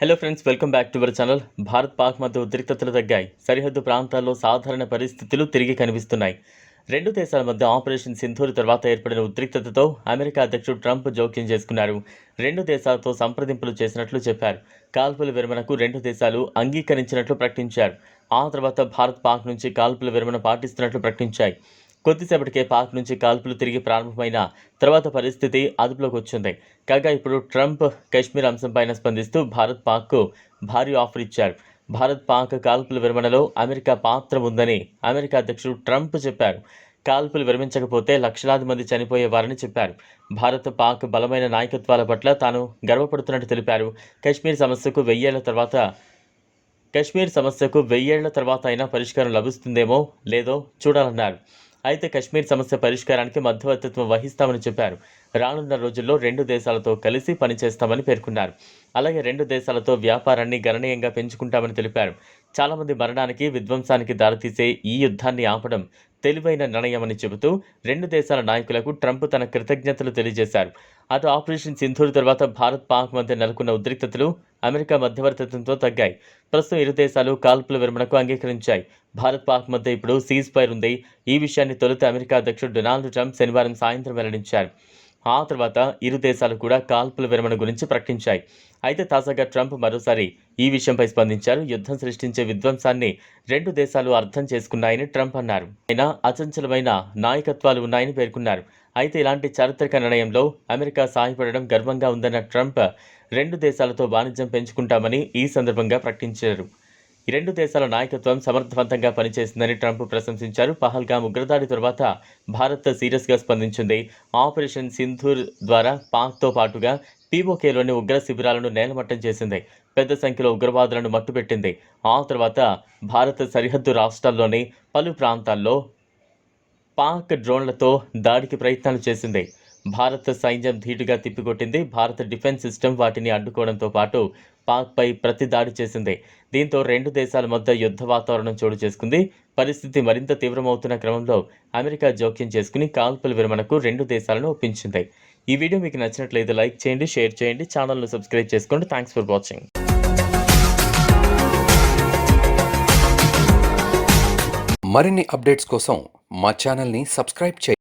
Hello friends welcome back to our channel Bharat Pak మధ్య ఉద్రిక్తతలు తగ్గాయి. సరిహద్దు ప్రాంతాల్లో సాధారణ పరిస్థితులు తిరిగి కనిపిస్తున్నాయి. రెండు దేశాల మధ్య ఆపరేషన్ సింధూర్ తర్వాత ఏర్పడిన ఉద్రిక్తతతో అమెరికా అధ్యక్షుడు ట్రంప్ జోక్యం చేసుకున్నారు. రెండు దేశాలతో సంప్రదింపులు చేసినట్లు చెప్పారు. కాల్పుల విరమణకు రెండు దేశాలు అంగీకరించినట్లు ప్రకటించారు. ఆ తర్వాత భారత్ పాక్ నుంచి కాల్పుల విరమణ పాటిస్తున్నట్లు ప్రకటించాయి. కొద్దిసేపటికే పాక్ నుంచి కాల్పులు తిరిగి ప్రారంభమైన తర్వాత పరిస్థితి అదుపులోకి వచ్చింది. కాగా ఇప్పుడు ట్రంప్ కశ్మీర్ అంశంపైన స్పందిస్తూ భారత్ పాక్కు భారీ ఆఫర్ ఇచ్చారు. భారత్ పాక్ కాల్పుల విరమణలో అమెరికా పాత్ర ఉందని అమెరికా అధ్యక్షుడు ట్రంప్ చెప్పారు. కాల్పులు విరమించకపోతే లక్షలాది మంది చనిపోయేవారని చెప్పారు. భారత్ పాక్ బలమైన నాయకత్వాల పట్ల తాను గర్వపడుతున్నట్టు తెలిపారు. కశ్మీర్ సమస్యకు వెయ్యేళ్ళ తర్వాత కశ్మీర్ సమస్యకు వెయ్యేళ్ళ తర్వాత అయినా పరిష్కారం లభిస్తుందేమో లేదో చూడాలన్నారు. అయితే కశ్మీర్ సమస్య పరిష్కారానికి మధ్యవర్తిత్వం వహిస్తామని చెప్పారు. రానున్న రోజుల్లో రెండు దేశాలతో కలిసి పనిచేస్తామని పేర్కొన్నారు. అలాగే రెండు దేశాలతో వ్యాపారాన్ని గణనీయంగా పెంచుకుంటామని తెలిపారు. చాలామంది మరణానికి విధ్వంసానికి దారితీసే ఈ యుద్ధాన్ని ఆపడం తెలివైన నిర్ణయమని చెబుతూ రెండు దేశాల నాయకులకు ట్రంప్ తన కృతజ్ఞతలు తెలియజేశారు. అటు ఆపరేషన్ సింధూర్ తర్వాత భారత్ పాక్ మధ్య నెలకొన్న ఉద్రిక్తతలు అమెరికా మధ్యవర్తిత్వంతో తగ్గాయి. ప్రస్తుతం ఇరు దేశాలు కాల్పుల విరమణకు అంగీకరించాయి. భారత్ పాక్ మధ్య ఇప్పుడు సీజ్ ఫైర్ ఉంది. ఈ విషయాన్ని తొలుత అమెరికా అధ్యక్షుడు డొనాల్డ్ ట్రంప్ శనివారం సాయంత్రం వెల్లడించారు. ఆ తర్వాత ఇరు దేశాలు కూడా కాల్పుల విరమణ గురించి ప్రకటించాయి. అయితే తాజాగా ట్రంప్ మరోసారి ఈ విషయంపై స్పందించారు. యుద్ధం సృష్టించే విధ్వంసాన్ని రెండు దేశాలు అర్థం చేసుకున్నాయని ట్రంప్ అన్నారు. ఆయన అచంచలమైన నాయకత్వాలు ఉన్నాయని పేర్కొన్నారు. అయితే ఇలాంటి చారిత్రక నిర్ణయంలో అమెరికా సాయపడడం గర్వంగా ఉందన్న ట్రంప్ రెండు దేశాలతో వాణిజ్యం పెంచుకుంటామని ఈ సందర్భంగా ప్రకటించారు. ఈ రెండు దేశాల నాయకత్వం సమర్థవంతంగా పనిచేసిందని ట్రంప్ ప్రశంసించారు. పహల్గామ్ ఉగ్రదాడి తర్వాత భారత్ సీరియస్గా స్పందించింది. ఆపరేషన్ సింధూర్ ద్వారా పాక్తో పాటుగా పీఓకేలోని ఉగ్ర శిబిరాలను నేలమట్టం చేసింది. పెద్ద సంఖ్యలో ఉగ్రవాదులను మట్టుపెట్టింది ఆ తర్వాత భారత సరిహద్దు రాష్ట్రాల్లోని పలు ప్రాంతాల్లో పాక్ డ్రోన్లతో దాడికి ప్రయత్నాలు చేసింది. భారత సైన్యం ధీటుగా తిప్పికొట్టింది. భారత డిఫెన్స్ సిస్టమ్ వాటిని అడ్డుకోవడంతో పాటు పాక్పై ప్రతి దాడి చేసింది. దీంతో రెండు దేశాల మధ్య యుద్ధ వాతావరణం చోటు చేసుకుంది. పరిస్థితి మరింత తీవ్రమవుతున్న క్రమంలో అమెరికా జోక్యం చేసుకుని కాల్పుల విరమణకు రెండు దేశాలను ఒప్పించింది. ఈ వీడియో మీకు నచ్చినట్లయితే లైక్ చేయండి షేర్ చేయండి ఛానల్ను సబ్స్క్రైబ్ చేసుకోండి. Thanks for watching. మరిన్ని అప్డేట్స్ కోసం మా ఛానల్ని సబ్స్క్రైబ్ చేయండి.